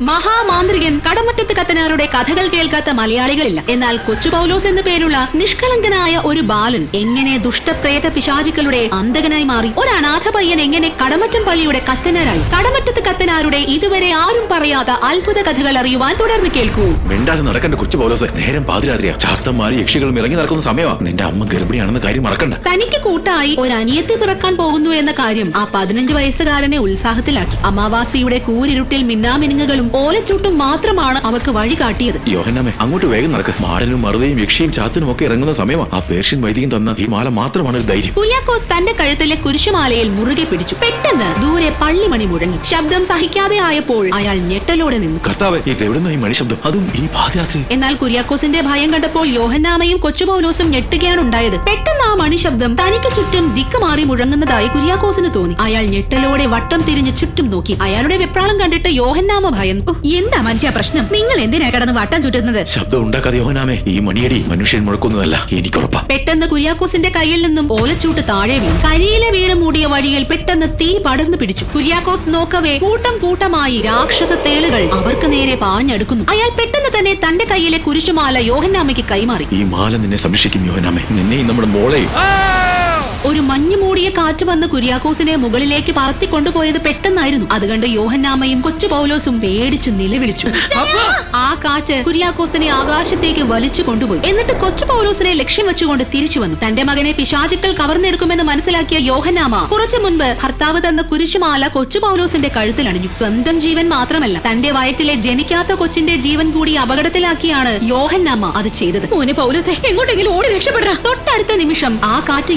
മഹാമാന്ത്രികൻ കടമറ്റത്ത് കത്തനാരുടെ കഥകൾ കേൾക്കാത്ത മലയാളികളില്ല. എന്നാൽ കൊച്ചു പൗലോസ് എന്ന പേരുള്ള നിഷ്കളങ്കനായ ഒരു ബാലൻ എങ്ങനെ ദുഷ്ടപ്രേത പിശാചുക്കളുടെ അന്തകനായി മാറി? ഒരു അനാഥ പയ്യൻ എങ്ങനെ കടമറ്റം പള്ളിയുടെ കത്തനാരായി? കടമറ്റത്ത് കത്തനാരുടെ ഇതുവരെ ആരും പറയാത്ത അത്ഭുത കഥകൾ അറിയുവാൻ തുടർന്ന് കേൾക്കൂ. മിണ്ടാതെ നടക്കണ്ട കൊച്ചു പൗലോസ്. നേരം പാതിരാത്രിയാ. ചാത്തന്മാരും യക്ഷികളും ഇറങ്ങി നടക്കുന്ന സമയമാ. നിന്റെ അമ്മ ഗർഭിണിയാണെന്ന കാര്യം മറക്കണ്ട. തനിക്ക് കൂട്ടായി ഒരു അനിയത്തെ പിറക്കാൻ പോകുന്നു എന്ന കാര്യം ആ പതിനഞ്ച് വയസ്സുകാരനെ ഉത്സാഹത്തിലാക്കി. അമാവാസിയുടെ കൂരിരുട്ടിൽ മിന്നാമിനുങ്ങുകളും ഓലച്ചൂട്ടും മാത്രമാണ് അവർക്ക് വഴി കാട്ടിയത്. യോഹന്നാമേ അങ്ങോട്ട് വേഗം നടക്ക്. മാടനും മറുതയും യക്ഷിയും ചാത്തനും ഒക്കെ ഇറങ്ങുന്ന സമയമാണ് ആ പേർഷ്യൻ വൈദികൻ തന്ന ഈ മാല മാത്രമാണ് ഒരു ധൈര്യം. കുര്യാക്കോസ് തന്റെ കഴുത്തിലെ കുരിശുമാലയിൽ മുറുകെ പിടിച്ചു. പെട്ടെന്ന് ദൂരെ പള്ളിമണി മുഴങ്ങി. ശബ്ദം സഹിക്കാതെ ആയപ്പോൾ അയാൾ ഞെട്ടലോടെ നിന്നു. കർത്താവ് ഇത് എവിടുന്ന ഈ മണിശബ്ദം? അതും ഈ പാതിരാത്രി എന്നാൽ കുര്യാക്കോസിന്റെ ഭയം കണ്ടപ്പോൾ യോഹന്നാമയും കൊച്ചുപൗലോസും ഞെട്ടുകയാണ് ഉണ്ടായത്. പെട്ടെന്ന് ആ മണിശബ്ദം തനിക്ക് ചുറ്റും ദിക്ക് മാറി മുഴങ്ങുന്നതായി കുര്യാക്കോസിന് തോന്നി. അയാൾ ഞെട്ടലോടെ വട്ടം തിരിഞ്ഞ് ചുറ്റും നോക്കി. അയാളുടെ വെപ്രാളം കണ്ടിട്ട് യോഹന്നാമ ഭയന്നു. ഉഹ്, എന്താ മനുഷ്യ പ്രശ്നം? നിങ്ങൾ എന്തിനാ കടന്ന് വട്ടം ചുറ്റുന്നത്? ശബ്ദം ഉണ്ടാക്കാതെ യോഹനാമേ ഈ മണിയടി മനുഷ്യൻ മുഴക്കുന്നതല്ല എനിക്കുറപ്പാ. പെട്ടെന്ന് കുര്യാക്കോസിന്റെ കയ്യിൽ നിന്നും ഓലച്ചൂട്ട് താഴെ വീണു. കരിയിലെ വീട് മൂടിയ വഴിയിൽ പെട്ടെന്ന് തീ പടർന്നു പിടിച്ചു. കുര്യാക്കോസ് നോക്കവേ കൂട്ടം കൂട്ടമായി രാക്ഷസ തേളുകൾ അവർക്ക് നേരെ പാഞ്ഞടുക്കുന്നു. അയാൾ പെട്ടെന്ന് തന്നെ തന്റെ കയ്യിലെ കുരിശുമാല യോഹന്നാമയ്ക്ക് കൈമാറി. ഈ മാല നിന്നെ സംരക്ഷിക്കും യോഹനാമേ നിന്നെയും നമ്മുടെ മോളെയും. ഒരു മഞ്ഞു മൂടിയ കാറ്റ് വന്ന് കുര്യാക്കോസിനെ മുകളിലേക്ക് പറത്തിക്കൊണ്ടുപോയത് പെട്ടെന്നായിരുന്നു. അത് കണ്ട് യോഹന്നാമയും കൊച്ചു പൗലോസും പേടിച്ചു നിലവിളിച്ചു. ആ കാറ്റ് കുര്യാക്കോസിനെ ആകാശത്തേക്ക് വലിച്ചു കൊണ്ടുപോയി. എന്നിട്ട് കൊച്ചു പൗലോസിനെ ലക്ഷ്യം വെച്ചുകൊണ്ട് തിരിച്ചു വന്നു. തന്റെ മകനെ പിശാചുക്കൾ കവർന്നെടുക്കുമെന്ന് മനസ്സിലാക്കിയ യോഹന്നാമ കുറച്ചു മുൻപ് ഭർത്താവ് തന്ന കുരിശുമാല കൊച്ചു പൗലോസിന്റെ കഴുത്തിൽ അണിഞ്ഞു. സ്വന്തം ജീവൻ മാത്രമല്ല തന്റെ വയറ്റിലെ ജനിക്കാത്ത കൊച്ചിന്റെ ജീവൻ കൂടി അപകടത്തിലാക്കിയാണ് യോഹന്നാമ അത് ചെയ്തത്. മോനെ പൗലോസെ എങ്ങോട്ടെങ്കിലും ഓടി രക്ഷപ്പെടാ തൊട്ടടുത്ത നിമിഷം ആ കാറ്റ്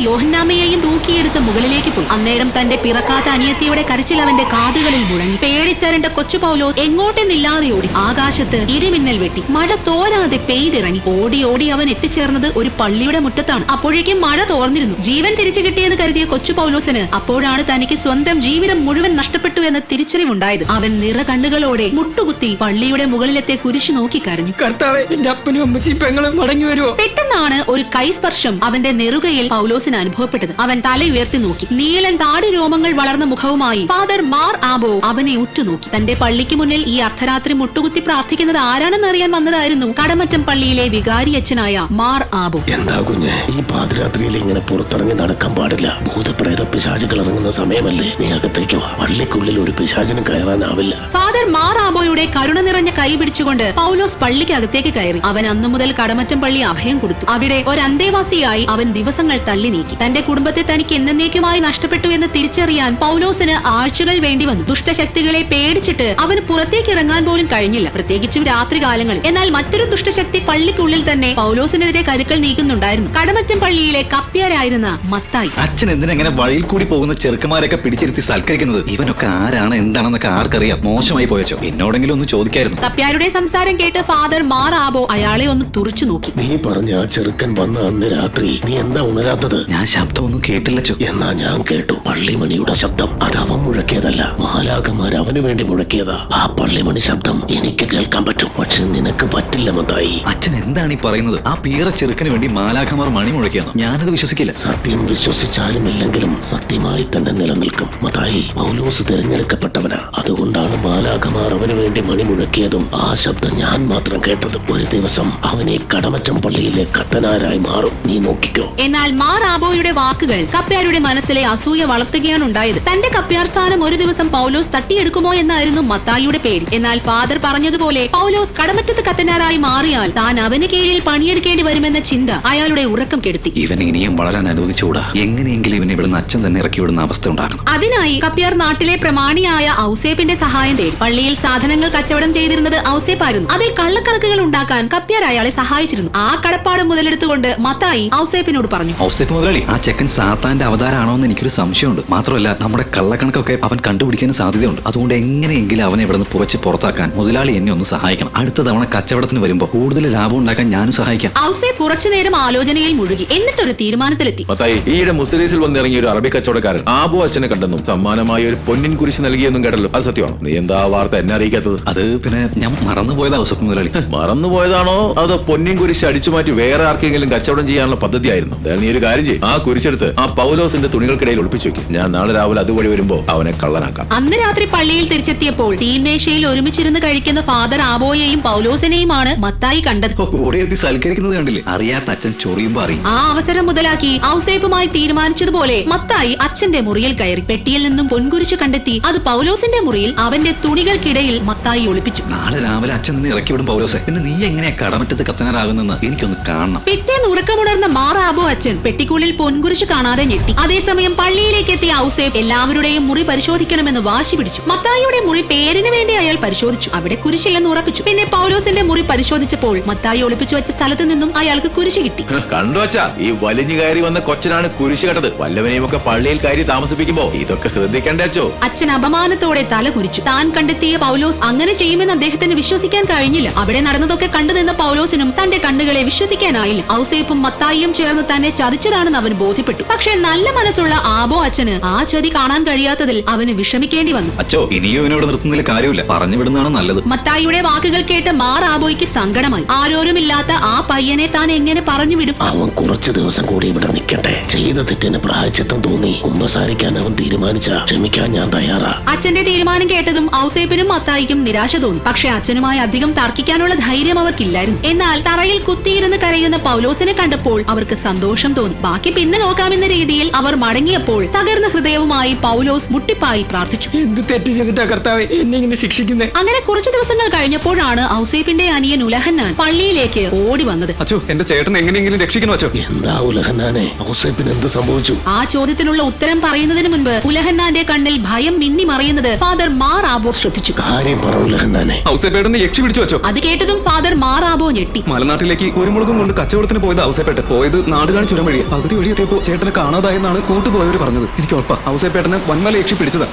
യോഹന്നാമയെയും തൂക്കിയെടുത്ത് മുകളിലേക്ക് പോയി. അന്നേരം തന്റെ പിറക്കാത്ത അനിയത്തിയുടെ കരച്ചിൽ അവന്റെ കാതുകളിൽ മുഴങ്ങി. പേടിച്ചരണ്ട കൊച്ചു പൗലോസ് എങ്ങോട്ടെന്നില്ലാതെ ഓടി ആകാശത്ത് ഇടിമിന്നൽ വെട്ടി. മഴ തോരാതെ പെയ്തിറങ്ങി. ഓടി ഓടി അവൻ എത്തിച്ചേർന്നത് ഒരു പള്ളിയുടെ മുറ്റത്താണ്. അപ്പോഴേക്കും മഴ തോർന്നിരുന്നു. ജീവൻ തിരിച്ചു കിട്ടിയെന്ന് കരുതിയ കൊച്ചു പൗലോസിന് അപ്പോഴാണ് തനിക്ക് സ്വന്തം ജീവിതം മുഴുവൻ നഷ്ടപ്പെട്ടു എന്ന തിരിച്ചറിവുണ്ടായത്. അവൻ നിറ കണ്ണുകളോടെ മുട്ടുകുത്തി പള്ളിയുടെ മുകളിലത്തെ കുരിശു നോക്കി കരഞ്ഞു. കർത്താവെ എന്റെ അപ്പനും അമ്മച്ചിയും പെങ്ങളും മടങ്ങി വരുമോ പെട്ടെന്നാണ് ഒരു കൈസ്പർശം അവന്റെ നെറുകയിൽ പൗലോസിന് അനുഭവപ്പെട്ടത്. അവൻ തല ഉയർത്തി നോക്കി. നീലൻ താടി രോമങ്ങൾ വളർന്ന മുഖവുമായി ഫാദർ മാർ ആബോ അവനെ ഉറ്റുനോക്കി. തന്റെ പള്ളിക്ക് മുന്നിൽ ഈ അർദ്ധരാത്രി മുട്ടുകുത്തി പ്രാർത്ഥിക്കുന്നത് ആരാണെന്ന് അറിയാൻ വന്നതായിരുന്നു കടമറ്റം പള്ളിയിലെ വികാരി അച്ഛനായ മാർ ആബോ. എന്താ കുഞ്ഞ്? ഈ പാതിരാത്രിയിൽ ഇങ്ങനെ പുറത്തിറങ്ങി നടക്കാൻ പാടില്ല. ഭൂതപ്രേത പിശാചുകൾ ഇറങ്ങുന്ന സമയമല്ലേ? നീ അകത്തേക്ക് വാ. പള്ളിക്കുള്ളിൽ ഒരു പിശാചിനും കയറാനാവില്ല. ഫാദർ മാർ ആബോയുടെ കരുണ നിറഞ്ഞ കൈ പിടിച്ചുകൊണ്ട് പൗലോസ് പള്ളിക്ക് അകത്തേക്ക് കയറി. അവൻ അന്നു മുതൽ കടമറ്റം പള്ളി അഭയം കൊടുത്തു. അവിടെ ഒരു അന്തേവാസിയായി അവൻ ദിവസങ്ങൾ തള്ളി നീക്കി. തന്റെ കുടുംബത്തെ തനിക്ക് എന്നേക്കുമായി നഷ്ടപ്പെട്ടു എന്ന് തിരിച്ചറിയാൻ പൗലോസിന് ആഴ്ചകൾ വേണ്ടി വന്നു. ദുഷ്ടശക്തികളെ പേടിച്ചിട്ട് അവന് പുറത്തേക്ക് ഇറങ്ങാൻ പോലും കഴിഞ്ഞില്ല. പ്രത്യേകിച്ചും രാത്രികാലങ്ങളിൽ. എന്നാൽ മറ്റൊരു ദുഷ്ടശക്തി പള്ളിക്കുള്ളിൽ തന്നെ പൗലോസിനെതിരെ കരുക്കൾ നീക്കുന്നുണ്ടായിരുന്നു. കടമറ്റം പള്ളിയിലെ കപ്പ്യാരായിരുന്ന മത്തായി. അച്ഛൻ എന്തിനെങ്ങനെ വഴിയിൽ കൂടി പോകുന്ന ചെറുക്കന്മാരൊക്കെ പിടിച്ചിരുത്തി സൽക്കരിക്കുന്നത്? ഇവനൊക്കെ ആരാണ്? എന്താണെന്നൊക്കെ ആർക്കറിയാം. മോശമായി പോയച്ചോ? എന്നോടെങ്കിലും ഒന്ന് ചോദിക്കായിരുന്നു. കപ്പ്യാരുടെ സംസാരം കേട്ട് ഫാദർ മാറാബോ അയാളെ ഒന്ന് തുറച്ചു നോക്കി. നീ പറഞ്ഞ ആ ചെറുക്കൻ വന്ന അന്ന് രാത്രി നീ എന്താ ഉണരാത്തത്? ഞാൻ ശബ്ദമൊന്നും കേട്ടില്ലച്ചോ എന്നാ ഞാൻ കേട്ടു. പള്ളിമണിയുടെ ശബ്ദം അത് അവൻ മുഴക്കിയതല്ല. മാലാകമാർ അവന് വേണ്ടി മുഴക്കിയതാ. ആ പള്ളിമണി ശബ്ദം എനിക്ക് കേൾക്കാൻ പറ്റും. പക്ഷെ നിനക്ക് പറ്റില്ല മതായി. അച്ഛൻ എന്താണ് ഈ പറയുന്നത്? ആ പീറ ചെറുക്കന് വേണ്ടി മാലാഖമാർ മണി മുഴക്കിയാണ്? ഞാനത് വിശ്വസിക്കില്ല. സത്യം വിശ്വസിച്ചാലും ഇല്ലെങ്കിലും സത്യമായി തന്നെ നിലനിൽക്കും. മതായി പൗലോസ് തിരഞ്ഞെടുക്കപ്പെട്ടവനാ. അതുകൊണ്ടാണ് മാലാഖമാർ അവന് വേണ്ടി മണി മുഴക്കിയതും ആ ശബ്ദം ഞാൻ മാത്രം കേട്ടതും. ഒരു ദിവസം അവനെ കടമറ്റം പള്ളിയിലെ കത്തനാരായി മാറും. നീ നോക്കിക്കോ. എന്നാൽ മാർ ആബോയുടെ വാക്കുകൾ. കപ്പ്യാരുടെ മനസ്സിലെ അസൂയ വളർത്തുകയാണ് ഉണ്ടായത്. തന്റെ കപ്പ്യാർ സ്ഥാനം ഒരു ദിവസം പൗലോസ് തട്ടിയെടുക്കുമോ എന്നായിരുന്നു മത്തായിയുടെ പേടി എന്നാൽ ഫാദർ പറഞ്ഞതുപോലെ പൗലോസ് കടമറ്റത്ത് കത്തനാരായി മാറിയാൽ താൻ അവന് കീഴിൽ പണിയെടുക്കേണ്ടി വരുമെന്ന ചിന്ത അയാളുടെ ഉറക്കം കെടുത്തി. ഇവൻ ഇനിയും വളരാൻ അനുവദിച്ചുകൂടാ? എങ്ങനെയെങ്കിലും ഇവനെ ഇവിടുന്ന് അച്ഛൻ തന്നെ ഇറക്കി വിടുന്ന അവസ്ഥ ഉണ്ടാകണം. അതിനായി കപ്പ്യാർ നാട്ടിലെ പ്രമാണിയായ ഔസേപ്പിന്റെ സഹായം തേടി പള്ളിയിൽ സാധനങ്ങൾ കച്ചവടം ചെയ്തിരുന്നത് ഔസേപ്പായിരുന്നു അതിൽ കള്ളക്കണക്കുകൾ ഉണ്ടാക്കാൻ കപ്പ്യാർ അയാളെ സഹായിച്ചിരുന്നു. ആ കടപ്പാട് മുതലെടുത്തുകൊണ്ട് മത്തായി ഔസേപ്പിനോട് പറഞ്ഞു. ഔസേപ്പ് മുതലാളി ആ ചെക്കൻ സാത്താന്റെ അവതാരമാണോ എന്ന് എനിക്കൊരു സംശയമുണ്ട്. മാത്രമല്ല നമ്മുടെ കള്ളക്കണക്കൊക്കെ അവൻ കണ്ടുപിടിക്കാൻ സാധ്യതയുണ്ട്. അതുകൊണ്ട് എങ്ങനെയെങ്കിലും അവനെ ഇവിടെ നിന്ന് പുറച്ച് പുറത്താക്കാൻ മുതലാളി എന്നെ ഒന്ന് സഹായിക്കണം. അടുത്ത തവണ കച്ചവടത്തിന് വരുമ്പോൾ കൂടുതൽ ലാഭം ഉണ്ടാക്കാൻ ഞാനും സഹായിക്കാം. ഔസേ കുറച്ചുനേരം ആലോചനയിൽ മുഴുകി. എന്നിട്ടൊരു തീരുമാനത്തിലെത്തി. മത്തായി ഈയിടെ മുസ്ലിസിൽ വന്നിറങ്ങിയ ഒരു അറബി കച്ചവടക്കാരൻ ആബു അച്ഛനെ കണ്ടെന്നും സമ്മാനമായ ഒരു പൊന്നിൻ കുരിശ് നൽകിയെന്നും കേട്ടല്ലോ. അത് സത്യമാണോ? നീ എന്താ ആ വാർത്ത എന്നെ അറിയിക്കാത്തത്? അത് പിന്നെ ഞാൻ മറന്നുപോയത് ഔസേപ്പ് മുതലാളി. മറന്നുപോയതാണോ? അതോ പൊന്നിൻ കുരിശ് അടിച്ചു മാറ്റി വേറെ ആർക്കെങ്കിലും കച്ചവടം ചെയ്യാനുള്ള പദ്ധതിയായിരുന്നു? നീ ഒരു കാര്യം ചെയ്യും. ആ കുരിശ് പിടിച്ചെടുത്ത് ആ പൗലോസിന്റെ തുണികൾക്കിടയിൽ ഒളിപ്പിച്ചു വെക്കും. ഞാൻ നാളെ രാവിലെ അതുവഴി വരുമ്പോ അവനെ കള്ളനാക്കാം. അന്ന് രാത്രി പള്ളിയിൽ തിരിച്ചെത്തിയപ്പോൾ തീൻമേശയിൽ ഒരുമിച്ചിരുന്ന് കഴിക്കുന്ന ഫാദർ ആബോയെയും പൗലോസിനെയുമാണ് മത്തായി കണ്ടത്. ഓടിയെത്തി സൽക്കരിക്കുന്നത് കണ്ടില്ലേ? അറിയാത്ത അച്ഛൻ ചൊറിയുമ്പോ അറിയും. ആ അവസരം മുതലാക്കി ഔസേപ്പുമായി തീരുമാനിച്ചതുപോലെ മത്തായി അച്ഛന്റെ മുറിയിൽ കയറി പെട്ടിയിൽ നിന്നും പൊൻകുരിശ് കണ്ടെത്തി അത് പൗലോസിന്റെ മുറിയിൽ അവന്റെ തുണികൾക്കിടയിൽ മത്തായി ഒളിപ്പിച്ചു. നാളെ രാവിലെ അച്ഛൻ നിന്നെ ഇറക്കി വിടും പൗലോസ്. പിന്നെ നീ എങ്ങനെയാ കടമറ്റത്ത് കത്തനാരാകുന്നെന്ന് എനിക്കൊന്ന് കാണണം. പിറ്റേന്ന് ഉറക്കമുണർന്ന മാറാബോ അച്ഛൻ പെട്ടിക്കുള്ളിൽ പൊൻകുരിശ് കാണാതെ ഞെട്ടി. അതേസമയം പള്ളിയിലേക്ക് എത്തിയ ഔസേബ് എല്ലാവരുടെയും മുറി പരിശോധിക്കണമെന്ന് വാശി പിടിച്ചു. മത്തായിയുടെ മുറി പേരിന് വേണ്ടി അയാൾ പരിശോധിച്ചു. അവിടെ കുരിശില്ലെന്ന് ഉറപ്പിച്ചു. പിന്നെ പൗലോസിന്റെ മുറി പരിശോധിച്ചപ്പോൾ മത്തായി ഒളിപ്പിച്ചു വെച്ച സ്ഥലത്ത് നിന്നും അയാൾക്ക് കുരിശ് കിട്ടി. കണ്ടോ ഈ വലിഞ്ഞു കയറി വന്ന കൊച്ചനാണ് കുരിശ് കണ്ടത് വല്ലവനെയും ഒക്കെ പള്ളിയിൽ കയറി താമസിപ്പിക്കുമ്പോ ഇതൊക്കെ ശ്രദ്ധിക്കണ്ടോ അച്ഛൻ അപമാനത്തോടെ തല കുരിച്ചു. താൻ കണ്ടെത്തിയ പൗലോസ് അങ്ങനെ ചെയ്യുമെന്ന് അദ്ദേഹത്തിന് വിശ്വസിക്കാൻ കഴിഞ്ഞില്ല. അവിടെ നടന്നതൊക്കെ കണ്ടു നിന്ന പൗലോസിനും തന്റെ കണ്ണുകളെ വിശ്വസിക്കാനായില്ല. ഔസേപ്പും മത്തായിയും ചേർന്ന് തന്നെ ചതിച്ചതാണെന്ന് അവൻ ബോധ്യപ്പെട്ടു. പക്ഷേ നല്ല മനസ്സുള്ള ആബോ അച്ഛന് ആ ചതി കാണാൻ കഴിയാത്തതിൽ അവന് വിഷമിക്കേണ്ടി വന്നു. അച്ഛോ ഇനിയും ഇവനോട് നിർത്തുന്നതിൽ കാര്യമില്ല. പറഞ്ഞു വിടുന്നതാണ് നല്ലത്. മത്തായിയുടെ വാക്കുകൾ കേട്ട് മാർ ആബോയ്ക്ക് സങ്കടമായി. ആരോരുമില്ലാത്ത ആ പയ്യനെ താൻ എങ്ങനെ പറഞ്ഞു വിടും? അവൻ കുറച്ച് ദിവസം കൂടി ഇവിടെ നിൽക്കട്ടെ. ചെയ്ത തെറ്റിന് പ്രായച്ചിത്തം തോന്നി. കുമ്പസാരിക്കാൻ അവൻ തീരുമാനിച്ച ക്ഷമിക്കാൻ ഞാൻ തയ്യാറാ. അച്ഛന്റെ തീരുമാനം കേട്ടതും ഔസേപ്പിനും മത്തായിക്കും നിരാശ തോന്നി. പക്ഷെ അച്ഛനുമായി അധികം തർക്കിക്കാനുള്ള ധൈര്യം അവർക്കില്ലായിരുന്നു. എന്നാൽ തറയിൽ കുത്തിയിരുന്ന് കരയുന്ന പൗലോസിനെ കണ്ടപ്പോൾ അവർക്ക് സന്തോഷം തോന്നി. ബാക്കി പിന്നെ നോക്കാമെന്ന രീതിയിൽ അവർ മടങ്ങിയപ്പോൾ തകർന്ന ഹൃദയവുമായി പൗലോസ് മുട്ടിപ്പായി പ്രാർത്ഥിച്ചു. എന്ത് തെറ്റ് ചെയ്തിട്ടാ കർത്താവ് എന്നെ ഇങ്ങനെ അങ്ങനെ കുറച്ചു ദിവസങ്ങൾ കഴിഞ്ഞപ്പോഴാണ് ഔസേപ്പിന്റെ അനിയൻ ഉലഹന്നാൻ പള്ളിയിലേക്ക് ഓടി വന്നത്. അച്ചോ എന്റെ ചേട്ടൻ എങ്ങനെയെങ്കിലും രക്ഷിക്കണം അച്ചോ എന്താ ഉലഹന്നാനെ? ഔസേപ്പിന് എന്ത് സംഭവിച്ചു? ആ ചോദ്യത്തിനുള്ള ഉത്തരം പറയുന്നതിന് മുൻപ് ഉലഹന്നാന്റെ കണ്ണിൽ ഭയം മിന്നി മറിയുന്നത് ഫാദർ മാർ ആബോ ശ്രദ്ധിച്ചു. കാര്യം പറ ഉലഹന്നാനെ. ഔസേപ്പേട്ടനെ യക്ഷി പിടിച്ചു അത് കേട്ടതും ഫാദർ മാർ ആബോ ഞെട്ടി. മലനാട്ടിലേക്ക് കുരുമുളകും കൊണ്ട് കച്ചവടത്തിന് പോയത് ഔസേപ്പേട്ടൻ. പോയത് നാടുകാണി ചുരം വഴി പകുതി വഴി എത്തിയപ്പോ ചേട്ടനെ കാണാതായെന്നാണ് കൂട്ടുപോയവര് പറഞ്ഞത്. എനിക്ക് ഉറപ്പാ. ഔസേപ്പേട്ടനെ വൻമല യക്ഷി പിടിച്ചതാ.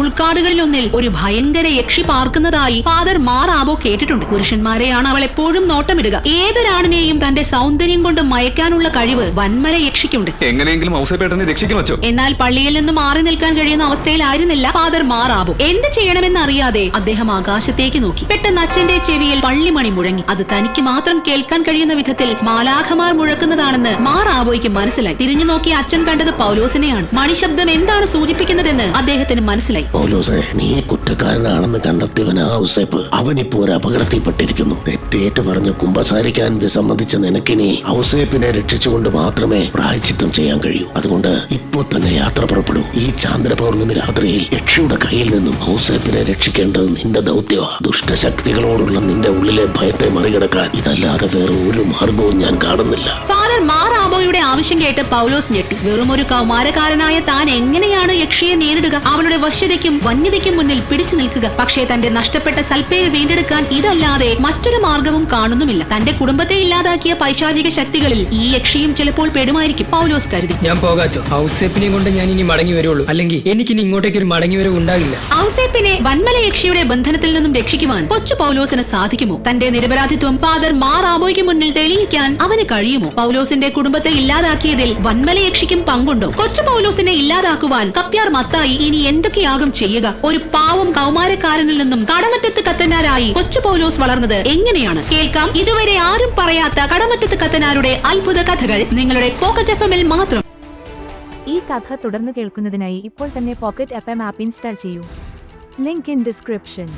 ഉൾക്കാടുകളിൽ ഒന്നിൽ ഒരു ഭയങ്കര യക്ഷി പാർക്കുന്നതായി ഫാദർ മാറാവോ കേട്ടിട്ടുണ്ട്. പുരുഷന്മാരെയാണ് അവൾ എപ്പോഴും നോട്ടമിടുക. ഏതൊരാണിനെയും തന്റെ സൗന്ദര്യം കൊണ്ട് മയക്കാനുള്ള കഴിവ് വൻമല യക്ഷിക്കുണ്ട്. എങ്ങനെയെങ്കിലും ഔസേപ്പേട്ടനെ രക്ഷിക്കണം അച്ചോ എന്നാൽ പള്ളിയിൽ നിന്ന് മാറി നിൽക്കാൻ കഴിയുന്ന അവസ്ഥയിലായിരുന്നില്ല ഫാദർ മാറാവോ എന്ത് ചെയ്യണമെന്ന് അറിയാതെ അദ്ദേഹം ആകാശത്തേക്ക് നോക്കി. പെട്ടെന്ന് അച്ഛന്റെ ചെവിയിൽ പള്ളിമണി മുഴങ്ങി. അത് തനിക്ക് മാത്രം കേൾക്കാൻ കഴിയുന്ന വിധത്തിൽ മാലാഖമാർ മുഴക്കുന്നതാണെന്ന് മാറാബോയ്ക്ക് മനസ്സിലായി. തിരിഞ്ഞു നോക്കി അച്ഛൻ കണ്ടത് പൗലോസിനെയാണ്. മണിശബ്ദം എന്താണ് സൂചിപ്പിക്കുന്നതെന്ന് അദ്ദേഹത്തിന് മനസ്സിലായി. പൗലോസിനെ നീ കുറ്റക്കാരനാണെന്ന് കണ്ടെത്തിയവൻ ഔസേപ്പ്. അവനിപ്പോ ഒരു അപകടത്തിൽപ്പെട്ടിരിക്കുന്നു. തെറ്റേറ്റ് പറഞ്ഞ് കുമ്പസാരിക്കാൻ വിസമ്മതിച്ച നിനക്കിനി ഔസേപ്പിനെ രക്ഷിച്ചുകൊണ്ട് മാത്രമേ പ്രായച്ചിത്തം ചെയ്യാൻ കഴിയൂ. അതുകൊണ്ട് ഇപ്പോ തന്നെ യാത്ര പുറപ്പെടൂ. ഈ ചാന്ദ്ര പൗർണമി രാത്രിയിൽ യക്ഷിയുടെ കയ്യിൽ നിന്നും ഔസേപ്പിനെ രക്ഷിക്കേണ്ടത് നിന്റെ ദൗത്യമാണ് ദുഷ്ടശക്തികളോടുള്ള നിന്റെ ഉള്ളിലെ ഭയത്തെ മറികടക്കാൻ ഇതല്ലാതെ വേറെ ഒരു മാർഗവും ഞാൻ കാണുന്നില്ല. ആബോയുടെ ആവശ്യം കേട്ട് പൗലോസ് ഞെട്ടി. വെറും ഒരു കൗമാരക്കാരനായ താൻ എങ്ങനെയാണ് യക്ഷിയെ നേരിടുക? അവളുടെ വശ്യതയ്ക്കും വന്യതയ്ക്കും മുന്നിൽ പിടിച്ചു നിൽക്കുക. പക്ഷേ തന്റെ നഷ്ടപ്പെട്ട സൽപ്പേർ വീണ്ടെടുക്കാൻ ഇതല്ലാതെ മറ്റൊരു മാർഗവും കാണുന്നുമില്ല. തന്റെ കുടുംബത്തെ ഇല്ലാതാക്കിയ പൈശാചിക ശക്തികളിൽ ഈ യക്ഷിയും ചിലപ്പോൾ പെടുമായിരിക്കും പൗലോസ് കരുതി. ഞാൻ പോകാച്ചോ ഔസേപ്പിനെയും കൊണ്ട് ഞാൻ ഇനി മടങ്ങി വരുള്ളൂ. അല്ലെങ്കിൽ എനിക്കിനി ഇങ്ങോട്ടേക്ക് ഒരു മടങ്ങി വരവ് ഉണ്ടാകില്ല. ഔസേപ്പിനെ വൻമല യക്ഷിയുടെ ബന്ധനത്തിൽ നിന്നും രക്ഷിക്കുവാൻ കൊച്ചു പൗലോസിന് സാധിക്കുമോ? തന്റെ നിരപരാധിത്വം ഫാദർ മാർ ആബോയ്ക്ക് മുന്നിൽ തെളിയിക്കാൻ അവന് കഴിയുമോ? പൗലോസിന്റെ കുടുംബത്തെ ഇല്ലാതാക്കിയതിൽ വൻമലയക്ഷിക്കും പങ്കുണ്ട്. കൊച്ചു പൗലോസിനെ ഇല്ലാതാക്കുവാൻ കപ്യാർ മത്തായി ഇനി എന്തൊക്കെയാകും ചെയ്യുക? ഒരു പാവം കൗമാരക്കാരനിൽ നിന്നും കടമറ്റത്ത് കത്തനാരായി കൊച്ചു പൗലോസ് വളർന്നത് എങ്ങനെയാണ്? കേൾക്കാം. ഇതുവരെ ആരും പറയാത്ത കടമറ്റത്ത് കത്തനാരുടെ അത്ഭുത കഥകൾ നിങ്ങളുടെ പോക്കറ്റ് എഫ് മാത്രം. ഈ കഥ തുടർന്ന് കേൾക്കുന്നതിനായി ഇപ്പോൾ തന്നെ പോക്കറ്റ് എഫ് ആപ്പ് ഇൻസ്റ്റാൾ ചെയ്യൂ. Link in description.